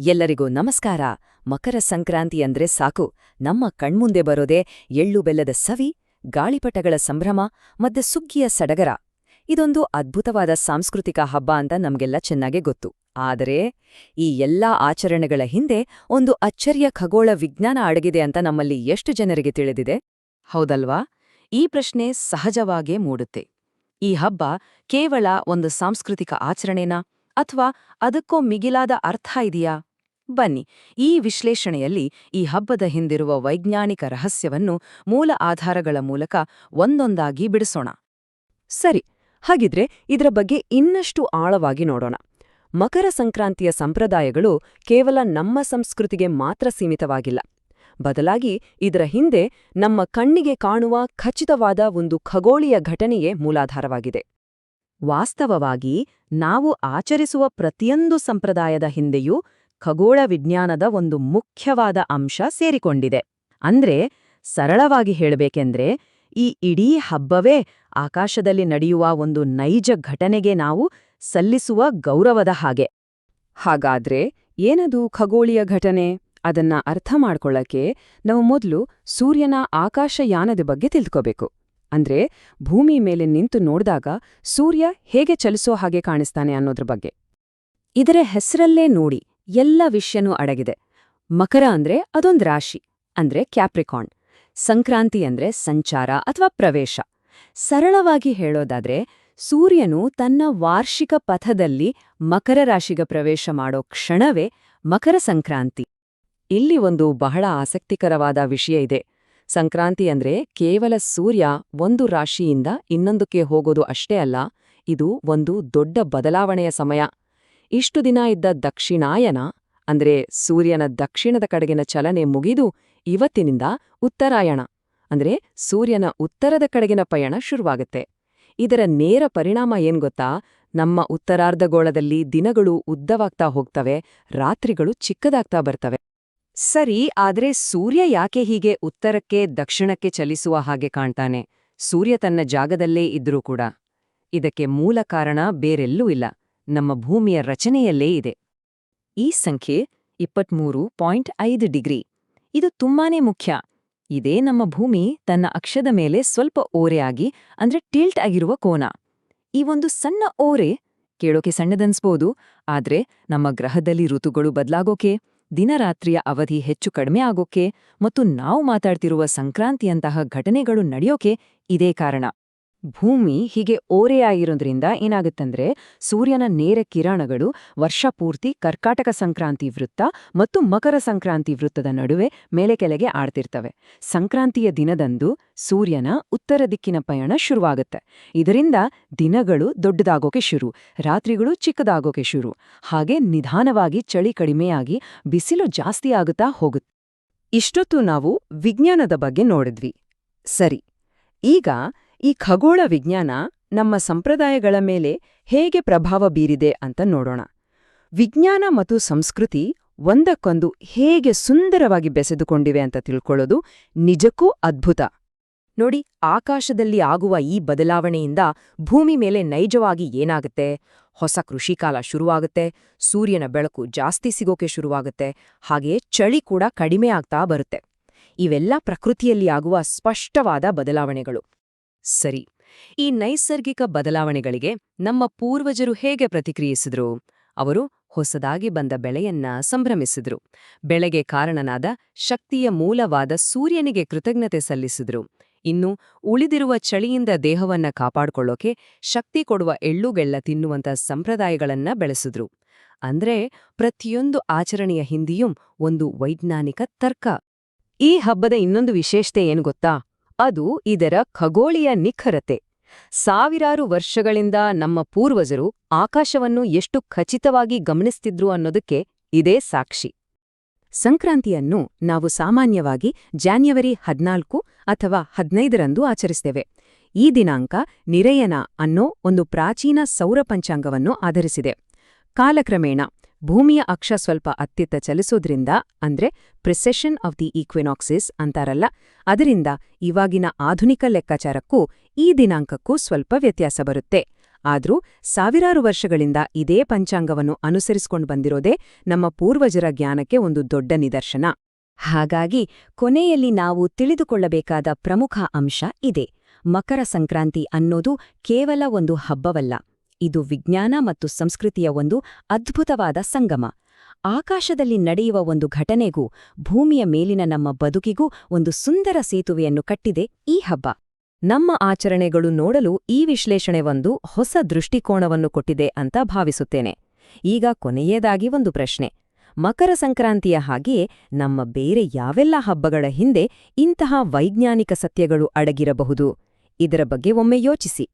ಎಲ್ಲರಿಗೂ ನಮಸ್ಕಾರ. ಮಕರ ಸಂಕ್ರಾಂತಿ ಅಂದ್ರೆ ಸಾಕು. ನಮ್ಮ ಕಣ್ಮುಂದೆ ಬರೋದೇ ಎಳ್ಳು ಬೆಲ್ಲದ ಸವಿ, ಗಾಳಿಪಟಗಳ ಸಂಭ್ರಮ ಮತ್ತೆ ಸುಗ್ಗಿಯ ಸಡಗರ. ಇದೊಂದು ಅದ್ಭುತವಾದ ಸಾಂಸ್ಕೃತಿಕ ಹಬ್ಬ ಅಂತ ನಮಗೆಲ್ಲ ಚೆನ್ನಾಗೇ ಗೊತ್ತು. ಆದರೆ ಈ ಎಲ್ಲಾ ಆಚರಣೆಗಳ ಹಿಂದೆ ಒಂದು ಅಚ್ಚರಿಯ ಖಗೋಳ ವಿಜ್ಞಾನ ಅಡಗಿದೆ ಅಂತ ನಮ್ಮಲ್ಲಿ ಎಷ್ಟು ಜನರಿಗೆ ತಿಳಿದಿದೆ? ಹೌದಲ್ವಾ? ಈ ಪ್ರಶ್ನೆ ಸಹಜವಾಗೇ ಮೂಡುತ್ತೆ. ಈ ಹಬ್ಬ ಕೇವಲ ಒಂದು ಸಾಂಸ್ಕೃತಿಕ ಆಚರಣೆನಾ? ಅಥವಾ ಅದಕ್ಕೋ ಮಿಗಿಲಾದ ಅರ್ಥ ಇದೆಯಾ? ಬನ್ನಿ, ಈ ವಿಶ್ಲೇಷಣೆಯಲ್ಲಿ ಈ ಹಬ್ಬದ ಹಿಂದಿರುವ ವೈಜ್ಞಾನಿಕ ರಹಸ್ಯವನ್ನು ಮೂಲ ಆಧಾರಗಳ ಮೂಲಕ ಒಂದೊಂದಾಗಿ ಬಿಡಿಸೋಣ. ಸರಿ, ಹಾಗಿದ್ರೆ ಇದರ ಬಗ್ಗೆ ಇನ್ನಷ್ಟು ಆಳವಾಗಿ ನೋಡೋಣ. ಮಕರ ಸಂಕ್ರಾಂತಿಯ ಸಂಪ್ರದಾಯಗಳು ಕೇವಲ ನಮ್ಮ ಸಂಸ್ಕೃತಿಗೆ ಮಾತ್ರ ಸೀಮಿತವಾಗಿಲ್ಲ. ಬದಲಾಗಿ ಇದರ ಹಿಂದೆ ನಮ್ಮ ಕಣ್ಣಿಗೆ ಕಾಣುವ ಖಚಿತವಾದ ಒಂದು ಖಗೋಳೀಯ ಘಟನೆಯೇ ಮೂಲಾಧಾರವಾಗಿದೆ. ವಾಸ್ತವವಾಗಿ ನಾವು ಆಚರಿಸುವ ಪ್ರತಿಯೊಂದು ಸಂಪ್ರದಾಯದ ಹಿಂದೆಯೂ ಖಗೋಳ ವಿಜ್ಞಾನದ ಒಂದು ಮುಖ್ಯವಾದ ಅಂಶ ಸೇರಿಕೊಂಡಿದೆ. ಅಂದ್ರೆ ಸರಳವಾಗಿ ಹೇಳಬೇಕೆಂದ್ರೆ ಈ ಇಡೀ ಹಬ್ಬವೇ ಆಕಾಶದಲ್ಲಿ ನಡೆಯುವ ಒಂದು ನೈಜ ಘಟನೆಗೆ ನಾವು ಸಲ್ಲಿಸುವ ಗೌರವದ ಹಾಗೆ. ಹಾಗಾದ್ರೆ ಏನದು ಖಗೋಳೀಯ ಘಟನೆ? ಅದನ್ನ ಅರ್ಥ ಮಾಡ್ಕೊಳ್ಳಕ್ಕೆ ನಾವು ಮೊದಲು ಸೂರ್ಯನ ಆಕಾಶಯಾನದ ಬಗ್ಗೆ ತಿಳ್ಕೋಬೇಕು. ಅಂದ್ರೆ ಭೂಮಿ ಮೇಲೆ ನಿಂತು ನೋಡಿದಾಗ ಸೂರ್ಯ ಹೇಗೆ ಚಲಿಸೋ ಹಾಗೆ ಕಾಣಿಸ್ತಾನೆ ಅನ್ನೋದ್ರ ಬಗ್ಗೆ. ಇದರ ಹೆಸರಲ್ಲೇ ನೋಡಿ ಎಲ್ಲ ವಿಷ್ಯನೂ ಅಡಗಿದೆ. ಮಕರ ಅಂದ್ರೆ ಅದೊಂದ್ ರಾಶಿ, ಅಂದ್ರೆ ಕ್ಯಾಪ್ರಿಕಾನ್ ಸಂಕ್ರಾಂತಿ ಅಂದ್ರೆ ಸಂಚಾರ ಅಥವಾ ಪ್ರವೇಶ. ಸರಳವಾಗಿ ಹೇಳೋದಾದ್ರೆ ಸೂರ್ಯನು ತನ್ನ ವಾರ್ಷಿಕ ಪಥದಲ್ಲಿ ಮಕರ ರಾಶಿಗ ಪ್ರವೇಶ ಮಾಡೋ ಕ್ಷಣವೇ ಮಕರ ಸಂಕ್ರಾಂತಿ. ಇಲ್ಲಿ ಒಂದು ಬಹಳ ಆಸಕ್ತಿಕರವಾದ ವಿಷಯ ಇದೆ. ಸಂಕ್ರಾಂತಿ ಅಂದ್ರೆ ಕೇವಲ ಸೂರ್ಯ ಒಂದು ರಾಶಿಯಿಂದ ಇನ್ನೊಂದಕ್ಕೆ ಹೋಗೋದು ಅಷ್ಟೇ ಅಲ್ಲ, ಇದು ಒಂದು ದೊಡ್ಡ ಬದಲಾವಣೆಯ ಸಮಯ. ಇಷ್ಟು ದಿನ ಇದ್ದ ದಕ್ಷಿಣಾಯನ, ಅಂದ್ರೆ ಸೂರ್ಯನ ದಕ್ಷಿಣದ ಕಡೆಗಿನ ಚಲನೆ ಮುಗಿದು ಇವತ್ತಿನಿಂದ ಉತ್ತರಾಯಣ, ಅಂದ್ರೆ ಸೂರ್ಯನ ಉತ್ತರದ ಕಡೆಗಿನ ಪಯಣ ಶುರುವಾಗುತ್ತೆ. ಇದರ ನೇರ ಪರಿಣಾಮ ಏನ್ ಗೊತ್ತಾ? ನಮ್ಮ ಉತ್ತರಾರ್ಧಗೋಳದಲ್ಲಿ ದಿನಗಳು ಉದ್ದವಾಗ್ತಾ ಹೋಗ್ತವೆ, ರಾತ್ರಿಗಳು ಚಿಕ್ಕದಾಗ್ತಾ ಬರ್ತವೆ. ಸರಿ, ಆದ್ರೆ ಸೂರ್ಯ ಯಾಕೆ ಹೀಗೆ ಉತ್ತರಕ್ಕೆ, ದಕ್ಷಿಣಕ್ಕೆ ಚಲಿಸುವ ಹಾಗೆ ಕಾಣ್ತಾನೆ? ಸೂರ್ಯ ತನ್ನ ಜಾಗದಲ್ಲೇ ಇದ್ರೂ ಕೂಡ. ಇದಕ್ಕೆ ಮೂಲ ಕಾರಣ ಬೇರೆಲ್ಲೂ ಇಲ್ಲ. ನಮ್ಮ ಭೂಮಿಯ ರಚನೆಯಲ್ಲೇ ಇದೆ. ಈ ಸಂಖ್ಯೆ ಇಪ್ಪತ್ಮೂರು ಪಾಯಿಂಟ್ ಐದು ಡಿಗ್ರಿ. ಇದು ತುಂಬಾನೇ ಮುಖ್ಯ. ಇದೇ ನಮ್ಮ ಭೂಮಿ ತನ್ನ ಅಕ್ಷದ ಮೇಲೆ ಸ್ವಲ್ಪ ಓರೆಯಾಗಿ ಅಂದ್ರೆ ಟಿಲ್ಟ್ ಆಗಿರುವ ಕೋನ. ಈ ಒಂದು ಸಣ್ಣ ಓರೆ ಕೇಳೋಕೆ ಸಣ್ಣದನ್ಸ್ಬೋದು, ಆದ್ರೆ ನಮ್ಮ ಗ್ರಹದಲ್ಲಿ ಋತುಗಳು ಬದಲಾಗೋಕೆ ದಿನರಾತ್ರಿಯ ಅವಧಿ ಹೆಚ್ಚು ಕಡಿಮೆ ಆಗೋಕೆ ಮತ್ತು ನಾವು ಮಾತಾಡ್ತಿರುವ ಸಂಕ್ರಾಂತಿಯಂತಹ ಘಟನೆಗಳು ನಡೆಯೋಕೆ ಇದೇ ಕಾರಣ. ಭೂಮಿ ಹೀಗೆ ಓರೆಯಾಗಿರೋದ್ರಿಂದ ಏನಾಗುತ್ತಂದ್ರೆ ಸೂರ್ಯನ ನೇರ ಕಿರಣಗಳು ವರ್ಷ ಪೂರ್ತಿ ಕರ್ಕಾಟಕ ಸಂಕ್ರಾಂತಿ ವೃತ್ತ ಮತ್ತು ಮಕರ ಸಂಕ್ರಾಂತಿ ವೃತ್ತದ ನಡುವೆ ಮೇಲೆ ಕೆಳಗೆ ಆಡ್ತಿರ್ತವೆ. ಸಂಕ್ರಾಂತಿಯ ದಿನದಂದು ಸೂರ್ಯನ ಉತ್ತರ ದಿಕ್ಕಿನ ಪಯಣ ಶುರುವಾಗುತ್ತೆ. ಇದರಿಂದ ದಿನಗಳು ದೊಡ್ಡದಾಗೋಕೆ ಶುರು, ರಾತ್ರಿಗಳು ಚಿಕ್ಕದಾಗೋಕೆ ಶುರು. ಹಾಗೆ ನಿಧಾನವಾಗಿ ಚಳಿ ಕಡಿಮೆಯಾಗಿ ಬಿಸಿಲು ಜಾಸ್ತಿ ಆಗುತ್ತಾ ಹೋಗುತ್ತೆ ಇಷ್ಟೊತ್ತು ನಾವು ವಿಜ್ಞಾನದ ಬಗ್ಗೆ ನೋಡಿದ್ವಿ. ಸರಿ, ಈಗ ಈ ಖಗೋಳ ವಿಜ್ಞಾನ ನಮ್ಮ ಸಂಪ್ರದಾಯಗಳ ಮೇಲೆ ಹೇಗೆ ಪ್ರಭಾವ ಬೀರಿದೆ ಅಂತ ನೋಡೋಣ. ವಿಜ್ಞಾನ ಮತ್ತು ಸಂಸ್ಕೃತಿ ಒಂದಕ್ಕೊಂದು ಹೇಗೆ ಸುಂದರವಾಗಿ ಬೆಸೆದುಕೊಂಡಿವೆ ಅಂತ ತಿಳ್ಕೊಳ್ಳೋದು ನಿಜಕ್ಕೂ ಅದ್ಭುತ. ನೋಡಿ, ಆಕಾಶದಲ್ಲಿ ಆಗುವ ಈ ಬದಲಾವಣೆಯಿಂದ ಭೂಮಿ ಮೇಲೆ ನೈಜವಾಗಿ ಏನಾಗುತ್ತೆ? ಹೊಸ ಕೃಷಿಕಾಲ ಶುರುವಾಗುತ್ತೆ, ಸೂರ್ಯನ ಬೆಳಕು ಜಾಸ್ತಿ ಸಿಗೋಕೆ ಶುರುವಾಗುತ್ತೆ ಹಾಗೆಯೇ ಚಳಿ ಕೂಡ ಕಡಿಮೆ ಆಗ್ತಾ ಬರುತ್ತೆ. ಇವೆಲ್ಲ ಪ್ರಕೃತಿಯಲ್ಲಿ ಆಗುವ ಸ್ಪಷ್ಟವಾದ ಬದಲಾವಣೆಗಳು. ಸರಿ. ಈ ನೈಸರ್ಗಿಕ ಬದಲಾವಣೆಗಳಿಗೆ ನಮ್ಮ ಪೂರ್ವಜರು ಹೇಗೆ ಪ್ರತಿಕ್ರಿಯಿಸಿದ್ರು? ಅವರು ಹೊಸದಾಗಿ ಬಂದ ಬೆಳೆಯನ್ನ ಸಂಭ್ರಮಿಸಿದ್ರು. ಬೆಳೆಗೆ ಕಾರಣನಾದ ಶಕ್ತಿಯ ಮೂಲವಾದ ಸೂರ್ಯನಿಗೆ ಕೃತಜ್ಞತೆ ಸಲ್ಲಿಸಿದ್ರು. ಇನ್ನು ಉಳಿದಿರುವ ಚಳಿಯಿಂದ ದೇಹವನ್ನ ಕಾಪಾಡಿಕೊಳ್ಳೋಕೆ ಶಕ್ತಿ ಕೊಡುವ ಎಳ್ಳುಗೆಳ್ಳ ತಿನ್ನುವಂತ ಸಂಪ್ರದಾಯಗಳನ್ನ ಬೆಳೆಸಿದ್ರು. ಅಂದ್ರೆ ಪ್ರತಿಯೊಂದು ಆಚರಣೆಯ ಹಿಂದಿಯೂ ಒಂದು ವೈಜ್ಞಾನಿಕ ತರ್ಕ. ಈ ಹಬ್ಬದ ಇನ್ನೊಂದು ವಿಶೇಷತೆ ಏನು ಗೊತ್ತಾ? ಅದು ಇದರ ಖಗೋಳೀಯ ನಿಖರತೆ. ಸಾವಿರಾರು ವರ್ಷಗಳಿಂದ ನಮ್ಮ ಪೂರ್ವಜರು ಆಕಾಶವನ್ನು ಎಷ್ಟು ಖಚಿತವಾಗಿ ಗಮನಿಸ್ತಿದ್ರು ಅನ್ನೋದಕ್ಕೆ ಇದೇ ಸಾಕ್ಷಿ. ಸಂಕ್ರಾಂತಿಯನ್ನು ನಾವು ಸಾಮಾನ್ಯವಾಗಿ ಜಾನ್ಯವರಿ ಹದಿನಾಲ್ಕು ಅಥವಾ ಹದಿನೈದರಂದು ಆಚರಿಸ್ತೇವೆ. ಈ ದಿನಾಂಕ ನಿರಯನ ಅನ್ನೋ ಒಂದು ಪ್ರಾಚೀನ ಸೌರ ಪಂಚಾಂಗವನ್ನು ಆಧರಿಸಿದೆ. ಕಾಲಕ್ರಮೇಣ ಭೂಮಿಯ ಅಕ್ಷ ಸ್ವಲ್ಪ ಅತ್ತಿತ್ತ ಚಲಿಸೋದ್ರಿಂದ, ಅಂದ್ರೆ ಪ್ರಿಸೆಷನ್ ಆಫ್ ದಿ ಈಕ್ವಿನಾಕ್ಸಿಸ್ ಅಂತಾರಲ್ಲ, ಅದರಿಂದ ಇವಾಗಿನ ಆಧುನಿಕ ಲೆಕ್ಕಾಚಾರಕ್ಕೂ ಈ ದಿನಾಂಕಕ್ಕೂ ಸ್ವಲ್ಪ ವ್ಯತ್ಯಾಸ ಬರುತ್ತೆ. ಆದ್ರೂ ಸಾವಿರಾರು ವರ್ಷಗಳಿಂದ ಇದೇ ಪಂಚಾಂಗವನ್ನು ಅನುಸರಿಸಿಕೊಂಡು ಬಂದಿರೋದೇ ನಮ್ಮ ಪೂರ್ವಜರ ಜ್ಞಾನಕ್ಕೆ ಒಂದು ದೊಡ್ಡ ನಿದರ್ಶನ. ಹಾಗಾಗಿ ಕೊನೆಯಲ್ಲಿ ನಾವು ತಿಳಿದುಕೊಳ್ಳಬೇಕಾದ ಪ್ರಮುಖ ಅಂಶ ಇದೆ. ಮಕರ ಸಂಕ್ರಾಂತಿ ಅನ್ನೋದು ಕೇವಲ ಒಂದು ಹಬ್ಬವಲ್ಲ. ಇದು ವಿಜ್ಞಾನ ಮತ್ತು ಸಂಸ್ಕೃತಿಯ ಒಂದು ಅದ್ಭುತವಾದ ಸಂಗಮ. ಆಕಾಶದಲ್ಲಿ ನಡೆಯುವ ಒಂದು ಘಟನೆಗೂ, ಭೂಮಿಯ ಮೇಲಿನ ನಮ್ಮ ಬದುಕಿಗೂ ಒಂದು ಸುಂದರ ಸೇತುವೆಯನ್ನು ಕಟ್ಟಿದೆ ಈ ಹಬ್ಬ. ನಮ್ಮ ಆಚರಣೆಗಳು ನೋಡಲು ಈ ವಿಶ್ಲೇಷಣೆ ಒಂದು ಹೊಸ ದೃಷ್ಟಿಕೋನವನ್ನು ಕೊಟ್ಟಿದೆ ಅಂತ ಭಾವಿಸುತ್ತೇನೆ. ಈಗ ಕೊನೆಯದಾಗಿ ಒಂದು ಪ್ರಶ್ನೆ. ಮಕರ ಸಂಕ್ರಾಂತಿಯ ಹಾಗೆಯೇ ನಮ್ಮ ಬೇರೆ ಯಾವೆಲ್ಲ ಹಬ್ಬಗಳ ಹಿಂದೆ ಇಂತಹ ವೈಜ್ಞಾನಿಕ ಸತ್ಯಗಳು ಅಡಗಿರಬಹುದು? ಇದರ ಬಗ್ಗೆ ಒಮ್ಮೆ ಯೋಚಿಸಿ.